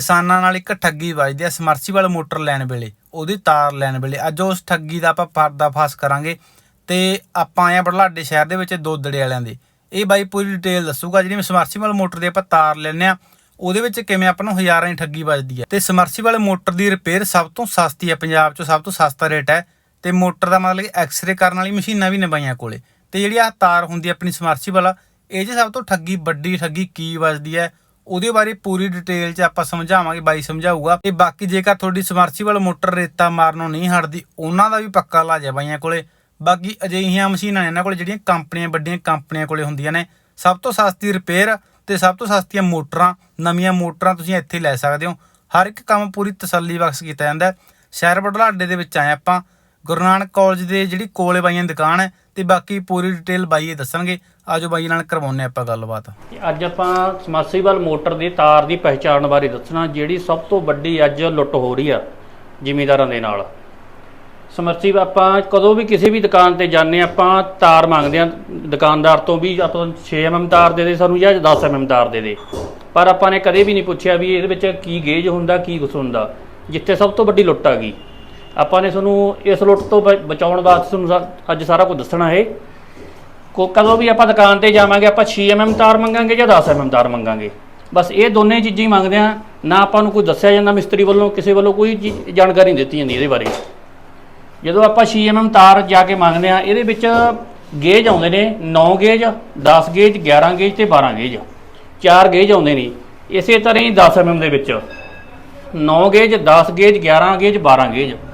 ਕਿਸਾਨਾਂ ਨਾਲ ਇੱਕ ਠੱਗੀ ਵੱਜਦੀ ਹੈ ਸਮਰਸੀਬਲ ਮੋਟਰ ਲੈਣ ਵੇਲੇ, ਉਹਦੀ ਤਾਰ ਲੈਣ ਵੇਲੇ। ਅੱਜ ਉਸ ਠੱਗੀ ਦਾ ਆਪਾਂ ਪਰਦਾਫਾਸ਼ ਕਰਾਂਗੇ ਤੇ ਆਪਾਂ ਆਏ ਆ ਬੜਲਾਡੇ ਸ਼ਹਿਰ ਦੇ ਵਿੱਚ ਦੋਦੜੇ ਵਾਲਿਆਂ ਦੇ। ਇਹ ਬਾਈ ਪੂਰੀ ਡਿਟੇਲ ਦੱਸੂਗਾ, ਜਿਹੜੀ ਸਮਰਸੀਬਲ ਮੋਟਰ ਦੀ ਆਪਾਂ ਤਾਰ ਲੈਂਦੇ ਆ, ਉਹਦੇ ਵਿੱਚ ਕਿਵੇਂ ਆਪਾਂ ਨੂੰ ਹਜ਼ਾਰਾਂ ਦੀ ਠੱਗੀ ਵੱਜਦੀ ਹੈ ਤੇ ਸਮਰਸੀਬਲ ਮੋਟਰ ਦੀ ਰਿਪੇਅਰ ਸਭ ਤੋਂ ਸਸਤੀ ਹੈ ਪੰਜਾਬ 'ਚ ਸਭ ਤੋਂ ਸਸਤਾ ਰੇਟ ਹੈ ਤੇ ਮੋਟਰ ਦਾ ਮਤਲਬ ਕਿ ਐਕਸ-ਰੇ ਕਰਨ ਵਾਲੀ ਮਸ਼ੀਨਾਂ ਵੀ ਨੇ ਬਾਈਆਂ ਕੋਲੇ। ਤੇ ਜਿਹੜੀ ਆ ਤਾਰ ਹੁੰਦੀ ਹੈ ਆਪਣੀ ਸਮਰਸੀਬਲ, ਇਹ 'ਚ ਸਭ ਤੋਂ ਠੱਗੀ, ਵੱਡੀ ਠੱਗੀ ਕੀ ਵੱਜਦੀ ਹੈ ਉਹਦੇ ਬਾਰੇ ਪੂਰੀ ਡਿਟੇਲ 'ਚ ਆਪਾਂ ਸਮਝਾਵਾਂਗੇ, ਬਾਈ ਸਮਝਾਊਗਾ। ਤੇ ਬਾਕੀ ਜੇਕਰ ਤੁਹਾਡੀ ਸਮਰਸੀਬਲ ਮੋਟਰ ਰੇਤਾ ਮਾਰਨੋਂ ਨਹੀਂ ਹਟਦੀ, ਉਹਨਾਂ ਦਾ ਵੀ ਪੱਕਾ ਇਲਾਜ ਹੈ ਬਾਈਆਂ ਕੋਲੇ। ਬਾਕੀ ਅਜਿਹੀਆਂ ਮਸ਼ੀਨਾਂ ਨੇ ਇਹਨਾਂ ਕੋਲ ਜਿਹੜੀਆਂ ਕੰਪਨੀਆਂ, ਵੱਡੀਆਂ ਕੰਪਨੀਆਂ ਕੋਲੇ ਹੁੰਦੀਆਂ ਨੇ। ਸਭ ਤੋਂ ਸਸਤੀ ਰਿਪੇਅਰ ਤੇ ਸਭ ਤੋਂ ਸਸਤੀਆਂ ਮੋਟਰਾਂ, ਨਵੀਆਂ ਮੋਟਰਾਂ ਤੁਸੀਂ ਇੱਥੇ ਲੈ ਸਕਦੇ ਹੋ। ਹਰ ਇੱਕ ਕੰਮ ਪੂਰੀ ਤਸੱਲੀ ਬਖਸ਼ ਕੀਤਾ ਜਾਂਦਾ ਸ਼ਹਿਰ ਬੜਲਾਡੇ ਦੇ ਵਿੱਚ ਆਏ ਆਪਾਂ। ਗੁਰੂ ਨਾਨਕ ਕਾਲਜ ਦੇ ਜਿਹੜੀ ਕੋਲੇ ਬਾਈਆਂ ਦੁਕਾਨ ਹੈ ਤੇ ਬਾਕੀ ਪੂਰੀ ਡਿਟੇਲ ਬਾਈ ਇਹ ਦੱਸਣਗੇ। ਆਜੋ ਬਾਈ ਨਾਲ ਕਰਵਾਉਂਦੇ ਆਪਾਂ ਗੱਲਬਾਤ। ਅੱਜ ਆਪਾਂ ਸਮਰਸੀਬਲ ਮੋਟਰ ਦੀ ਤਾਰ ਦੀ ਪਹਿਚਾਣ ਬਾਰੇ ਦੱਸਣਾ ਜਿਹੜੀ ਸਭ ਤੋਂ ਵੱਡੀ ਅੱਜ ਲੁੱਟ ਹੋ ਰਹੀ ਆ ਜ਼ਿਮੀਦਾਰਾਂ ਦੇ ਨਾਲ। ਸਮਰਸੀਬਲ ਆਪਾਂ ਕਦੋਂ ਵੀ ਕਿਸੇ ਵੀ ਦੁਕਾਨ ਤੇ ਜਾਂਦੇ ਹਾਂ, ਆਪਾਂ ਤਾਰ ਮੰਗਦੇ ਆ ਦੁਕਾਨਦਾਰ ਤੋਂ ਵੀ ਆਪਾਂ 6 mm ਤਾਰ ਦੇ ਦੇ ਸਾਨੂੰ ਜਾਂ 10 mm ਤਾਰ ਦੇ ਦੇ। ਪਰ ਆਪਾਂ ਨੇ ਕਦੇ ਵੀ ਨਹੀਂ ਪੁੱਛਿਆ ਵੀ ਇਹਦੇ ਵਿੱਚ ਕੀ ਗੇਜ ਹੁੰਦਾ ਕੀ ਕੁਛ ਹੁੰਦਾ ਜਿੱਥੇ ਸਭ ਤੋਂ ਵੱਡੀ ਲੁੱਟ ਆ ਗਈ। ਆਪਾਂ ਨੇ ਤੁਹਾਨੂੰ ਇਸ ਲੁੱਟ ਤੋਂ ਬ- ਬਚਾਉਣ ਵਾਸਤੇ ਤੁਹਾਨੂੰ ਸਾ- ਅੱਜ ਸਾਰਾ ਕੁਝ ਦੱਸਣਾ ਹੈ ਕੋ, ਕਦੋਂ ਵੀ ਆਪਾਂ ਦੁਕਾਨ ਤੇ ਜਾਵਾਂਗੇ, ਆਪਾਂ 6 mm ਤਾਰ ਮੰਗਾਂਗੇ ਜਾਂ 10 mm ਤਾਰ ਮੰਗਾਂਗੇ। ਬਸ ਇਹ ਦੋਨੇ ਚੀਜ਼ਾਂ ਹੀ ਮੰਗਦੇ ਆ ਨਾ ਆਪਾਂ ਨੂੰ ਕੋਈ ਦੱਸਿਆ ਜਾਂਦਾ ਮਿਸਤਰੀ ਵੱਲੋਂ, ਕਿਸੇ ਵੱਲੋਂ ਕੋਈ ਚੀਜ਼- ਜਾਣਕਾਰੀ ਨਹੀਂ ਦਿੱਤੀ ਜਾਂਦੀ ਇਹਦੇ ਬਾਰੇ। ਜਦੋਂ ਆਪਾਂ 6 mm ਤਾਰ ਜਾ ਕੇ ਮੰਗਦੇ ਆ ਇਹਦੇ ਵਿੱਚ ਗੇਜ ਆਉਂਦੇ ਨੇ 9 ਗੇਜ 10 ਗੇਜ 11 ਗੇਜ ਤੇ 12 ਗੇਜ। ਚਾਰ ਗੇਜ ਆਉਂਦੇ ਨੇ। ਇਸੇ ਤਰ੍ਹਾਂ ਹੀ 10 mm ਦੇ ਵਿੱਚ। 9 ਗੇਜ 10 ਗੇਜ 11 ਗੇਜ 12 ਗੇਜ।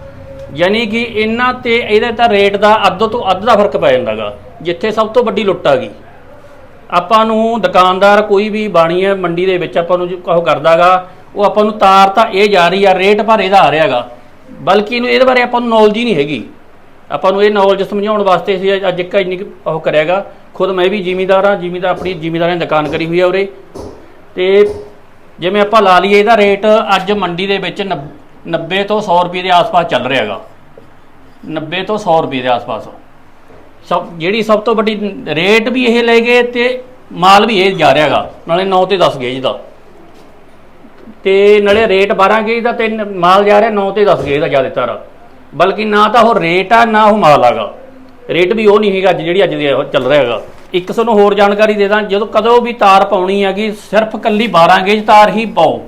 ਯਾਨੀ ਕਿ ਇਹਨਾਂ ਤੇ ਇਹਦੇ ਤਾਂ ਰੇਟ ਦਾ ਅੱਧ ਤੋਂ ਅੱਧ ਦਾ ਫ਼ਰਕ ਪੈ ਜਾਂਦਾਗਾ, ਜਿੱਥੇ ਸਭ ਤੋਂ ਵੱਡੀ ਲੁੱਟ ਆ ਗਈ। ਆਪਾਂ ਨੂੰ ਦੁਕਾਨਦਾਰ ਕੋਈ ਵੀ ਬਾਣੀ ਹੈ, ਮੰਡੀ ਦੇ ਵਿੱਚ ਆਪਾਂ ਨੂੰ ਜੋ ਉਹ ਕਰਦਾਗਾ, ਉਹ ਆਪਾਂ ਨੂੰ ਤਾਰ ਤਾਂ ਇਹ ਜਾ ਰਹੀ ਆ, ਰੇਟ ਪਰ ਇਹਦਾ ਆ ਰਿਹਾਗਾ। ਬਲਕਿ ਇਹਨੂੰ ਇਹਦੇ ਬਾਰੇ ਆਪਾਂ ਨੂੰ ਨੌਲੇਜ ਹੀ ਨਹੀਂ ਹੈਗੀ। ਆਪਾਂ ਨੂੰ ਇਹ ਨੌਲੇਜ ਸਮਝਾਉਣ ਵਾਸਤੇ ਸੀ ਅੱਜ ਇੱਕ ਇੰਨੀ ਕੁ ਉਹ ਕਰਿਆਗਾ, ਖੁਦ ਮੈਂ ਵੀ ਜ਼ਿਮੀਦਾਰ ਆ ਜਿਮੀਦਾਰ ਆਪਣੀ ਜ਼ਿਮੀਦਾਰਾਂ ਨੇ ਦੁਕਾਨ ਕਰੀ ਹੋਈ ਆ ਉਰੇ। ਤੇ ਜਿਵੇਂ ਆਪਾਂ ਲਾ ਲਈਏ ਇਹਦਾ ਰੇਟ ਅੱਜ ਮੰਡੀ ਦੇ ਵਿੱਚ 90 ਤੋਂ 100 ਰੁਪਏ ਦੇ ਆਸ-ਪਾਸ ਚੱਲ ਰਿਹਾ ਰਿਹਾਗਾ 90 ਤੋਂ 100 ਰੁਪਏ ਦੇ ਆਸ-ਪਾਸ ਸਭ, ਜਿਹੜੀ ਸਭ ਤੋਂ ਵੱਡੀ ਰੇਟ ਵੀ ਇਹ ਲੈ ਗਏ ਤੇ ਮਾਲ ਵੀ ਇਹ ਜਾ ਰਿਹਾ ਰਿਹਾਗਾ ਨਾਲੇ 9 ਤੇ 10 ਗੇਜ ਦਾ। ਤੇ ਨਾਲੇ ਰੇਟ 12 ਗੇਜ ਦਾ ਤੇ ਮਾਲ ਜਾ ਰਿਹਾ 9 ਤੇ 10 ਗੇਜ ਦਾ ਜ਼ਿਆਦਾਤਰ ਬਲਕਿ ਨਾ ਤਾਂ ਉਹ ਰੇਟ ਆ, ਨਾ ਉਹ ਮਾਲ ਆਗਾ। ਰੇਟ ਵੀ ਉਹ ਨਹੀਂ ਹੈਗਾ ਅੱਜ ਜਿਹੜੀ ਅੱਜ ਦੀ ਚੱਲ ਰਿਹਾ ਹੈਗਾ। ਇੱਕ ਤੁਹਾਨੂੰ ਹੋਰ ਜਾਣਕਾਰੀ ਦੇ ਦਾਂ, ਜਦੋਂ ਕਦੋਂ ਵੀ ਤਾਰ ਪਾਉਣੀ ਹੈਗੀ, ਸਿਰਫ ਕੱਲੀ 12 ਗੇਜ ਤਾਰ ਹੀ ਪਾਓ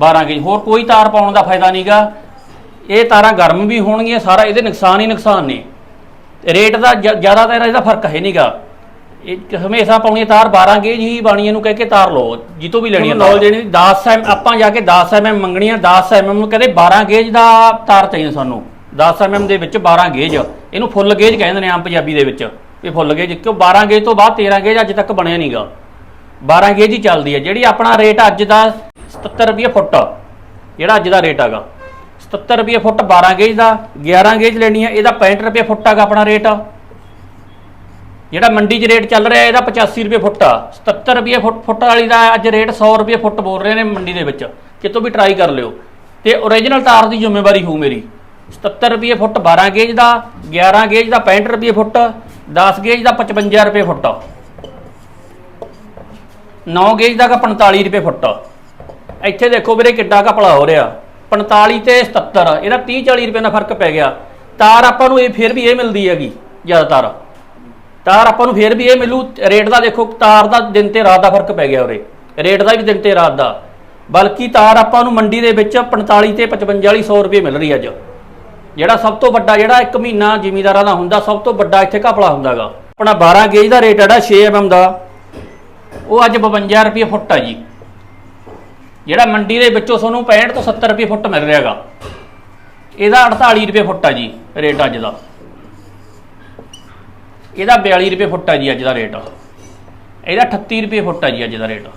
12 ਗੇਜ ਹੋਰ ਕੋਈ ਤਾਰ ਪਾਉਣ ਦਾ ਫਾਇਦਾ ਨਹੀਂਗਾ ਇਹ ਤਾਰਾਂ ਗਰਮ ਵੀ ਹੋਣਗੀਆਂ ਸਾਰਾ ਇਹਦੇ ਨੁਕਸਾਨ ਹੀ ਨੁਕਸਾਨ ਨੇ। ਰੇਟ ਦਾ ਜ- ਜ਼ਿਆਦਾਤਰ ਇਹਦਾ ਫ਼ਰਕ ਹੈ ਨਹੀਂਗਾ ਇਹ ਹਮੇਸ਼ਾ ਪਾਉਣੀ ਤਾਰ 12 ਗੇਜ ਹੀ ਬਾਣੀ ਇਹਨੂੰ ਕਹਿ ਕੇ ਤਾਰ ਲਓ ਜਿੱਤੋਂ ਵੀ ਲੈਣੀ ਹੈ ਲਓ ਜਿਹੜੀ 10 ਐਮ ਆਪਾਂ ਜਾ ਕੇ 10 ਐਮ ਮੰਗਣੀਆਂ 10 ਐਮ ਨੂੰ ਕਹਿੰਦੇ 12 ਗੇਜ ਦਾ ਤਾਰ ਚਾਹੀਦਾ ਸਾਨੂੰ। 10 ਐਮ ਦੇ ਵਿੱਚ 12 ਗੇਜ ਇਹਨੂੰ ਫੁੱਲ ਗੇਜ ਕਹਿੰਦੇ ਨੇ ਆਮ ਪੰਜਾਬੀ ਦੇ ਵਿੱਚ। ਇਹ ਫੁੱਲ ਗੇਜ ਕਿਉਂ 12 ਗੇਜ ਤੋਂ ਬਾਅਦ 13 ਗੇਜ ਅੱਜ ਤੱਕ ਬਣਿਆ ਨਹੀਂਗਾ 12 ਗੇਜ ਹੀ ਚੱਲਦੀ ਹੈ। ਜਿਹੜੀ ਆਪਣਾ ਰੇਟ ਅੱਜ ਦਾ 77 ਰੁਪਏ ਫੁੱਟ, ਜਿਹੜਾ ਅੱਜ ਦਾ ਰੇਟ ਹੈਗਾ। 77 ਰੁਪਏ ਫੁੱਟ 12 ਗੇਜ ਦਾ 11 ਗੇਜ ਲੈਣੀ ਹੈ ਇਹਦਾ 65 ਰੁਪਏ ਫੁੱਟ ਹੈਗਾ ਆਪਣਾ ਰੇਟ ਜਿਹੜਾ ਮੰਡੀ 'ਚ ਰੇਟ ਚੱਲ ਰਿਹਾ, ਇਹਦਾ 85 ਰੁਪਏ ਫੁੱਟ। ਆ 77 ਰੁਪਏ ਫੁੱਟ ਫੁੱਟ ਵਾਲੀ ਦਾ ਅੱਜ ਰੇਟ 100 ਰੁਪਏ ਫੁੱਟ ਬੋਲ ਰਹੇ ਨੇ ਮੰਡੀ ਦੇ ਵਿੱਚ। ਕਿਤੋਂ ਵੀ ਟਰਾਈ ਕਰ ਲਿਓ। ਤੇ ਓਰੀਜਨਲ ਤਾਰ ਦੀ ਜ਼ਿੰਮੇਵਾਰੀ ਹੋਊ ਮੇਰੀ। 77 ਰੁਪਏ ਫੁੱਟ 12 ਗੇਜ ਦਾ 11 ਗੇਜ ਦਾ 65 ਰੁਪਏ ਫੁੱਟ 10 ਗੇਜ ਦਾ 55 ਰੁਪਏ ਫੁੱਟ। 9 ਗੇਜ ਦਾ ਗਾ 45 ਰੁਪਏ ਫੁੱਟ। ਇੱਥੇ ਦੇਖੋ ਵੀਰੇ ਕਿੱਡਾ ਘਪਲਾ ਹੋ ਰਿਹਾ। 45 ਤੇ 77 ਇਹਦਾ 30 40 ਰੁਪਏ ਦਾ ਫ਼ਰਕ ਪੈ ਗਿਆ। ਤਾਰ ਆਪਾਂ ਨੂੰ ਇਹ ਫਿਰ ਵੀ ਇਹ ਮਿਲਦੀ ਹੈਗੀ, ਜ਼ਿਆਦਾਤਰ। ਤਾਰ ਆਪਾਂ ਨੂੰ ਫਿਰ ਵੀ ਇਹ ਮਿਲੂ, ਰੇਟ ਦਾ ਦੇਖੋ, ਤਾਰ ਦਾ ਦਿਨ ਤੇ ਰਾਤ ਦਾ ਫ਼ਰਕ ਪੈ ਗਿਆ ਉਰੇ। ਰੇਟ ਦਾ ਵੀ ਦਿਨ ਤੇ ਰਾਤ ਦਾ। ਬਲਕਿ ਤਾਰ ਆਪਾਂ ਨੂੰ ਮੰਡੀ ਦੇ ਵਿੱਚ 45 ਤੇ 55 ਵਾਲੀ 100 ਰੁਪਏ ਮਿਲ ਰਹੀ ਅੱਜ। ਜਿਹੜਾ ਸਭ ਤੋਂ ਵੱਡਾ, ਜਿਹੜਾ ਇੱਕ ਮਹੀਨਾ ਜ਼ਿਮੀਦਾਰਾਂ ਦਾ ਹੁੰਦਾ, ਸਭ ਤੋਂ ਵੱਡਾ ਇੱਥੇ ਘਪਲਾ ਹੁੰਦਾਗਾ। ਆਪਣਾ 12 ਗੇਜ ਦਾ ਰੇਟ ਜਿਹੜਾ 6 mm ਦਾ। ਉਹ ਅੱਜ 52 ਰੁਪਏ ਫੁੱਟ ਆ ਜੀ। ਜਿਹੜਾ ਮੰਡੀ ਦੇ ਵਿੱਚੋਂ ਤੁਹਾਨੂੰ 65 ਤੋਂ 70 ਰੁਪਏ ਫੁੱਟ ਮਿਲ ਰਿਹਾਗਾ ਇਹਦਾ 48 ਰੁਪਏ ਫੁੱਟ ਆ ਜੀ, ਰੇਟ ਅੱਜ ਦਾ। ਇਹਦਾ 42 ਰੁਪਏ ਫੁੱਟ ਆ ਜੀ ਅੱਜ ਦਾ ਰੇਟ। ਇਹਦਾ 38 ਰੁਪਏ ਫੁੱਟ ਆ ਜੀ ਅੱਜ ਦਾ ਰੇਟ।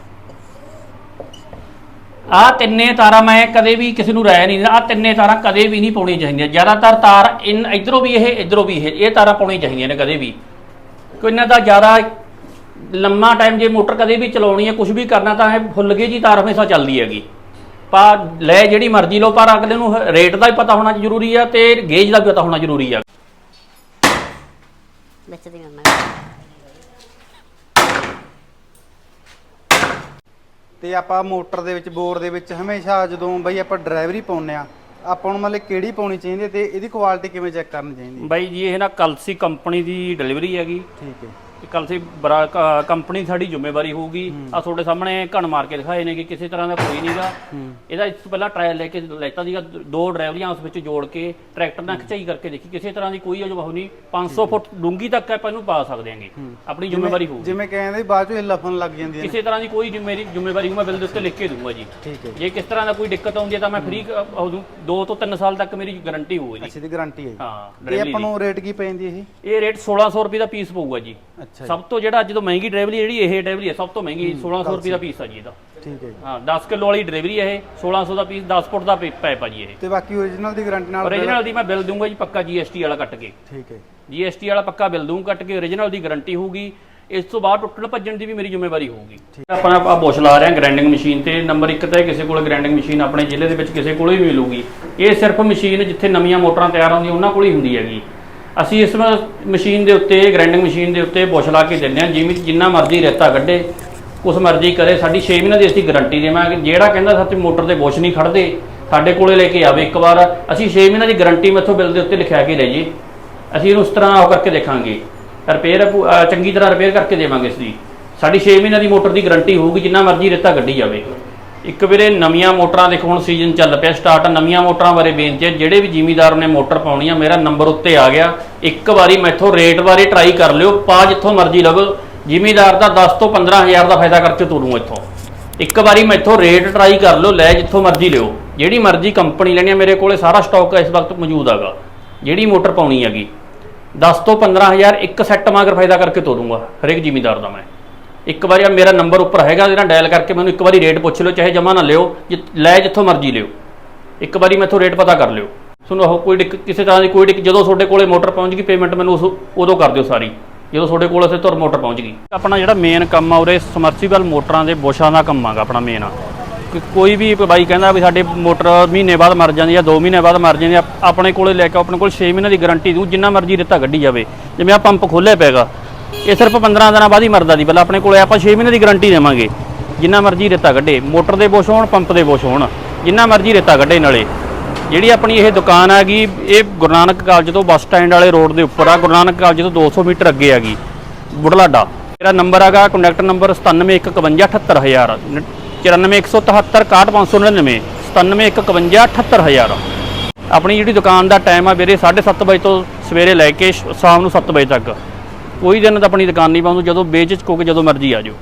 ਆ ਤਿੰਨੇ ਤਾਰਾਂ ਮੈਂ ਕਦੇ ਵੀ ਕਿਸੇ ਨੂੰ ਰਾਇ ਨਹੀਂ ਆ ਤਿੰਨੇ ਤਾਰਾਂ ਕਦੇ ਵੀ ਨਹੀਂ ਪਾਉਣੀ ਚਾਹੀਦੀਆਂ। ਜ਼ਿਆਦਾਤਰ ਤਾਰ ਇਨ ਇਧਰੋਂ ਵੀ ਇਹ, ਇਧਰੋਂ ਵੀ ਇਹ। ਇਹ ਤਾਰਾਂ ਪਾਉਣੀਆਂ ਚਾਹੀਦੀਆਂ ਨੇ ਕਦੇ ਵੀ। ਕੋਈ ਇਹਨਾਂ ਦਾ ਜ਼ਿਆਦਾ ਲੰਮਾ ਟਾਈਮ ਜੇ ਮੋਟਰ ਕਦੇ ਵੀ ਚਲਾਉਣੀ ਹੈ ਕੁਝ ਵੀ ਕਰਨਾ ਤਾਂ ਇਹ ਫੁੱਲ ਗਏ ਜੀ ਤਾਰ ਹਮੇਸ਼ਾ ਚੱਲਦੀ ਹੈਗੀ। ਪਾ ਲੈ ਜਿਹੜੀ ਮਰਜ਼ੀ ਲਓ ਪਰ ਅਗਲੇ ਨੂੰ ਰੇਟ ਦਾ ਵੀ ਪਤਾ ਹੋਣਾ ਜ਼ਰੂਰੀ ਆ ਤੇ ਗੇਜ ਦਾ ਵੀ ਪਤਾ ਹੋਣਾ ਜ਼ਰੂਰੀ ਆ। ਵਿੱਚ ਦੀ ਕਰਨਾ ਤੇ ਆਪਾਂ ਮੋਟਰ ਦੇ ਵਿੱਚ ਬੋਰ ਦੇ ਵਿੱਚ ਹਮੇਸ਼ਾ ਜਦੋਂ ਬਈ ਆਪਾਂ ਡਰਾਈਵਰੀ ਪਾਉਂਦੇ ਆ ਆਪਾਂ ਨੂੰ ਮਤਲਬ ਕਿਹੜੀ ਪਾਉਣੀ ਚਾਹੀਦੀ ਹੈ ਤੇ ਇਹਦੀ ਕੁਆਲਿਟੀ ਕਿਵੇਂ ਚੈੱਕ ਕਰਨੀ ਚਾਹੀਦੀ ਹੈ? ਬਾਈ ਜੀ ਇਹ ਨਾ ਕਲਸੀ ਕੰਪਨੀ ਦੀ ਡਿਲੀਵਰੀ ਹੈਗੀ। ਠੀਕ ਹੈ। ਤੇ ਕਲਸੀ ਬਰਾ ਕੰਪਨੀ ਸਾਡੀ ਜ਼ਿੰਮੇਵਾਰੀ ਹੋਊਗੀ। ਆ ਤੁਹਾਡੇ ਸਾਹਮਣੇ ਘਣ ਮਾਰ ਕੇ ਦਿਖਾਏ ਨੇ ਕਿ ਕਿਸੇ ਤਰ੍ਹਾਂ ਦਾ ਕੋਈ ਨਹੀਂਗਾ ਇਹਦਾ ਇਸ ਤੋਂ ਪਹਿਲਾਂ ਟ੍ਰਾਇਲ ਲੈ ਕੇ ਲੈਤਾ ਸੀਗਾ। ਦੋ ਡਰਾਈਵਰੀਆਂ ਉਸ ਵਿੱਚ ਜੋੜ ਕੇ ਟਰੈਕਟਰ ਨਾਲ ਖਿਚਾਈ ਕਰਕੇ ਦੇਖੀ। ਕਿਸੇ ਤਰ੍ਹਾਂ ਦੀ ਕੋਈ ਅਜੂਬਾ ਨਹੀਂ। 500 ਫੁੱਟ ਡੂੰਗੀ ਤੱਕ ਆਪਾਂ ਇਹਨੂੰ ਪਾ ਸਕਦੇ ਹਾਂਗੇ। ਆਪਣੀ ਜ਼ਿੰਮੇਵਾਰੀ ਹੋਊਗੀ। ਜਿਵੇਂ ਕਹਿੰਦੇ ਬਾਅਦ ਚੋਂ ਇਹ ਲਫਨ ਲੱਗ ਜਾਂਦੀਆਂ ਨੇ। ਕਿਸੇ ਤਰ੍ਹਾਂ ਦੀ ਕੋਈ ਜ਼ਿੰਮੇਵਾਰੀ ਜ਼ਿੰਮੇਵਾਰੀ ਮੈਂ ਬਿੱਲ ਦੇ ਉੱਤੇ ਲਿਖ ਕੇ ਦੂੰਗਾ ਜੀ। ਠੀਕ ਹੈ ਜੇ। ਕਿਸ ਤਰ੍ਹਾਂ ਦਾ ਕੋਈ ਦਿੱਕਤ ਆਉਂਦੀ ਹੈ ਤਾਂ ਮੈਂ ਫ੍ਰੀ ਹੋ ਦੂੰ 2 ਤੋਂ 3 ਸਾਲ ਤੱਕ ਮੇਰੀ ਗਾਰੰਟੀ ਹੋਊਗੀ ਜੀ। ਅੱਛਾ ਦੀ ਗਾਰੰਟੀ ਹੈ। ਹਾਂ ਡਰਾਈਵਰੀ ਆਪਾਂ ਨੂੰ ਰੇਟ ਕੀ ਪੈ ਜਾਂਦੀ ਇਹ? ਇਹ ਰੇਟ 1600 ਰੁਪਏ ਦਾ ਪੀਸ ਪਊਗਾ ਜੀ। ਸਭ ਤੋਂ ਜਿਹੜਾ ਅੱਜ ਤੋਂ ਮਹਿੰਗੀ ਡਰਾਈਵਰੀ ਜਿਹੜੀ ਇਹ ਡਰਾਈਵਰੀ ਹੈ ਸਭ ਤੋਂ ਮਹਿੰਗੀ 1600 ਰੁਪਏ ਦਾ ਪੀਸ ਆ ਜੀ ਇਹਦਾ ਠੀਕ ਹੈ ਜੀ। ਹਾਂ 10 ਕਿਲੋ ਵਾਲੀ ਡਰਾਈਵਰੀ ਹੈ ਇਹ 1600 ਦਾ ਪੀਸ 10 ਫੁੱਟ ਦਾ ਪੈਪ ਆ ਜੀ ਇਹ। ਤੇ ਬਾਕੀ ਓਰੀਜਨਲ ਦੀ ਗਾਰੰਟੀ ਨਾਲ ਓਰੀਜਨਲ ਦੀ ਮੈਂ ਬਿੱਲ ਦੂੰਗਾ ਜੀ ਪੱਕਾ GST ਵਾਲਾ ਕੱਟ ਕੇ। ਠੀਕ ਹੈ। GST ਵਾਲਾ ਪੱਕਾ ਬਿੱਲ ਦੂੰ ਕੱਟ ਕੇ ਓਰੀਜਨਲ ਦੀ ਗਾਰੰਟੀ ਹੋਊਗੀ। ਇਸ ਤੋਂ ਬਾਅਦ ਟੁੱਟਣ ਭੱਜਣ ਦੀ ਵੀ ਮੇਰੀ ਜ਼ਿੰਮੇਵਾਰੀ ਹੋਊਗੀ। ਆਪਣਾ ਆ ਬੁਸ਼ ਲਾ ਰਹੇ ਹਾਂ ਗ੍ਰਾਈਂਡਿੰਗ ਮਸ਼ੀਨ ਤੇ ਨੰਬਰ 1 ਤੇ ਕਿਸੇ ਕੋਲ ਗ੍ਰਾਈਂਡਿੰਗ ਮਸ਼ੀਨ ਆਪਣੇ ਜ਼ਿਲ੍ਹੇ ਦੇ ਵਿੱਚ ਕਿਸੇ ਕੋਲ ਹੀ ਮਿਲੂਗੀ। ਇਹ ਸਿਰਫ ਮਸ਼ੀਨ ਜਿੱਥੇ ਨਵੀਆਂ ਮੋਟਰਾਂ ਤਿਆਰ ਹੁੰਦੀਆਂ ਉਹਨਾਂ ਕੋਲ ਹੀ ਹੁੰਦੀ ਹੈਗੀ। ਅਸੀਂ ਇਸ ਮਸ਼ੀਨ ਦੇ ਉੱਤੇ ਗ੍ਰਾਈਂਡਿੰਗ ਮਸ਼ੀਨ ਦੇ ਉੱਤੇ ਬੁਸ਼ ਲਾ ਕੇ ਦਿੰਦੇ ਹਾਂ, ਜਿਵੇਂ ਜਿੰਨਾ ਮਰਜ਼ੀ ਰੇਤਾ ਕੱਢੇ ਉਸ ਮਰਜ਼ੀ ਕਰੇ, ਸਾਡੀ 6 ਮਹੀਨੇ ਦੀ ਅਸੀਂ ਗਾਰੰਟੀ ਦੇਵਾਂਗੇ। ਜਿਹੜਾ ਕਹਿੰਦਾ ਸਾਡੀ ਮੋਟਰ ਤੇ ਬੁਸ਼ ਨਹੀਂ ਖੜਦੇ, ਸਾਡੇ ਕੋਲੇ ਲੈ ਕੇ ਆਵੇ ਇੱਕ ਵਾਰ। ਅਸੀਂ 6 ਮਹੀਨੇ ਦੀ ਗਾਰੰਟੀ ਮੈਥੋਂ ਬਿੱਲ ਦੇ ਉੱਤੇ ਲਿਖਿਆ ਕੇ ਲੈ ਜੀ। ਅਸੀਂ ਇਹਨੂੰ ਉਸ ਤਰ੍ਹਾਂ ਉਹ ਕਰਕੇ ਦੇਖਾਂਗੇ। ਰਿਪੇਅਰ ਚੰਗੀ ਤਰ੍ਹਾਂ ਰਿਪੇਅਰ ਕਰਕੇ ਦੇਵਾਂਗੇ ਇਸ ਦੀ। ਸਾਡੀ 6 ਮਹੀਨਿਆਂ ਦੀ ਮੋਟਰ ਦੀ ਗਾਰੰਟੀ ਹੋਊਗੀ, ਜਿੰਨਾ ਮਰਜ਼ੀ ਰੇਤਾ ਗੱਡੀ ਜਾਵੇ। ਇੱਕ ਵੀਰੇ ਨਵੀਆਂ ਮੋਟਰਾਂ ਦੇਖੋ, ਹੁਣ ਸੀਜ਼ਨ ਚੱਲ ਪਿਆ ਸਟਾਰਟ ਨਵੀਆਂ ਮੋਟਰਾਂ ਬਾਰੇ ਬੇਨਤੀ ਹੈ, ਜਿਹੜੇ ਵੀ ਜ਼ਿਮੀਦਾਰ ਨੇ ਮੋਟਰ ਪਾਉਣੀ ਆ, ਮੇਰਾ ਨੰਬਰ ਉੱਤੇ ਆ ਗਿਆ। ਇੱਕ ਵਾਰੀ ਮੈਥੋਂ ਰੇਟ ਬਾਰੇ ਟਰਾਈ ਕਰ ਲਿਓ, ਪਾ ਜਿੱਥੋਂ ਮਰਜ਼ੀ ਲਵੋ। ਜ਼ਿਮੀਦਾਰ ਦਾ 10 ਤੋਂ 15000 ਦਾ ਫਾਇਦਾ ਕਰਕੇ ਤੋਰੂੰ ਇੱਥੋਂ। ਇੱਕ ਵਾਰੀ ਮੈਥੋਂ ਰੇਟ ਟਰਾਈ ਕਰ ਲਓ, ਲੈ ਜਿੱਥੋਂ ਮਰਜ਼ੀ ਲਿਓ। ਜਿਹੜੀ ਮਰਜ਼ੀ ਕੰਪਨੀ ਲੈਣੀ ਆ ਮੇਰੇ ਕੋਲੇ ਸਾਰਾ ਸਟਾਕ ਇਸ ਵਕਤ ਮੌਜੂਦ ਹੈਗਾ। ਜਿਹੜੀ ਮੋਟਰ ਪਾਉਣੀ ਹੈਗੀ 10 ਤੋਂ 15000 ਇੱਕ ਸੈੱਟ ਮਾਗਰ ਫਾਇਦਾ ਕਰਕੇ ਤੋਰੂੰਗਾ, ਹਰੇਕ ਜ਼ਿਮੀਦਾਰ ਦਾ ਮੈਂ। ਇੱਕ ਵਾਰੀ ਆ ਮੇਰਾ ਨੰਬਰ ਉੱਪਰ ਹੈਗਾ ਜਿਹੜਾ ਡਾਇਲ ਕਰਕੇ ਮੈਨੂੰ ਇੱਕ ਵਾਰੀ ਰੇਟ ਪੁੱਛ ਲਿਓ, ਚਾਹੇ ਜਮਾ ਨਾ ਲਿਓ ਜਿ- ਲੈ ਜਿੱਥੋਂ ਮਰਜ਼ੀ ਲਿਓ। ਇੱਕ ਵਾਰੀ ਮੈਥੋਂ ਰੇਟ ਪਤਾ ਕਰ ਲਿਓ। ਤੁਹਾਨੂੰ ਉਹ ਕੋਈ ਦਿੱਕਤ ਕਿਸੇ ਤਰ੍ਹਾਂ ਦੀ ਕੋਈ ਦਿੱਕਤ ਜਦੋਂ ਤੁਹਾਡੇ ਕੋਲੇ ਮੋਟਰ ਪਹੁੰਚ ਗਈ ਪੇਮੈਂਟ ਮੈਨੂੰ ਉਸ, ਉਦੋਂ ਕਰ ਦਿਓ ਸਾਰੀ। ਜਦੋਂ ਤੁਹਾਡੇ ਕੋਲ ਉਸੇ ਤੁਰ ਮੋਟਰ ਪਹੁੰਚ ਗਈ। ਆਪਣਾ ਜਿਹੜਾ ਮੇਨ ਕੰਮ ਆ ਉਰੇ ਸਮਰਸੀਬਲ ਮੋਟਰਾਂ ਦੇ ਬੋਸ਼ਾਂ ਦਾ ਕੰਮ ਆਗਾ ਆਪਣਾ ਮੇਨ ਕਿ ਕੋਈ ਵੀ ਬਾਈ ਕਹਿੰਦਾ ਵੀ ਸਾਡੇ ਮੋਟਰ ਮਹੀਨੇ ਬਾਅਦ ਮਰ ਜਾਂਦੀ ਆ 2 ਮਹੀਨੇ ਬਾਅਦ ਮਰ ਜਾਂਦੀ ਆ ਆਪਣੇ ਕੋਲੇ ਲੈ ਕੇ, ਆਪਣੇ ਕੋਲ 6 ਮਹੀਨੇ ਦੀ ਗਾਰੰਟੀ ਦੂੰ ਜਿੰਨਾ ਮਰਜ਼ੀ ਰੇਤਾ ਗੱਡੀ ਜਾਵੇ। ਜਿਵੇਂ ਆ ਪੰਪ ਖੋਲੇ ਪੈਗਾ ਇਹ ਸਿਰਫ 15 ਦਿਨਾਂ ਬਾਅਦ ਹੀ ਮਰਦਾ ਦੀ ਪਹਿਲਾਂ ਆਪਣੇ ਕੋਲੇ ਆਪਾਂ 6 ਮਹੀਨੇ ਦੀ ਗਾਰੰਟੀ ਦੇਵਾਂਗੇ। ਜਿੰਨਾ ਮਰਜ਼ੀ ਰੇਤਾ ਕੱਢੇ। ਮੋਟਰ ਦੇ ਬੋਸ਼ ਹੋਣ, ਪੰਪ ਦੇ ਬੋਸ਼ ਹੋਣ। ਜਿੰਨਾ ਮਰਜ਼ੀ ਰੇਤਾ ਕੱਢੇ ਨਾਲੇ। ਜਿਹੜੀ ਆਪਣੀ ਇਹ ਦੁਕਾਨ ਹੈਗੀ, ਇਹ ਗੁਰੂ ਨਾਨਕ ਕਾਲਜ ਤੋਂ ਬੱਸ ਸਟੈਂਡ ਵਾਲੇ ਰੋਡ ਦੇ ਉੱਪਰ ਆ। ਗੁਰੂ ਨਾਨਕ ਕਾਲਜ ਤੋਂ 200 ਮੀਟਰ ਅੱਗੇ ਹੈਗੀ, ਬੁਢਲਾਡਾ। ਮੇਰਾ ਨੰਬਰ ਹੈਗਾ ਕੰਟੈਕਟ ਨੰਬਰ 9715578000 94177 97159 ਆਪਣੀ ਜਿਹੜੀ ਦੁਕਾਨ ਦਾ ਟਾਈਮ ਆ ਵੀਰੇ 7:30 ਵਜੇ ਤੋਂ ਸਵੇਰੇ ਲੈ ਕੇ ਸ਼- ਸ਼ਾਮ ਨੂੰ 7 ਵਜੇ ਤੱਕ। ਕੋਈ ਦਿਨ ਤਾਂ ਆਪਣੀ ਦੁਕਾਨ ਨਹੀਂ ਬੰਦ ਜਦੋਂ ਵੇਚ ਕੋ ਕੇ ਜਦੋਂ ਮਰਜ਼ੀ ਆ ਜਾਓ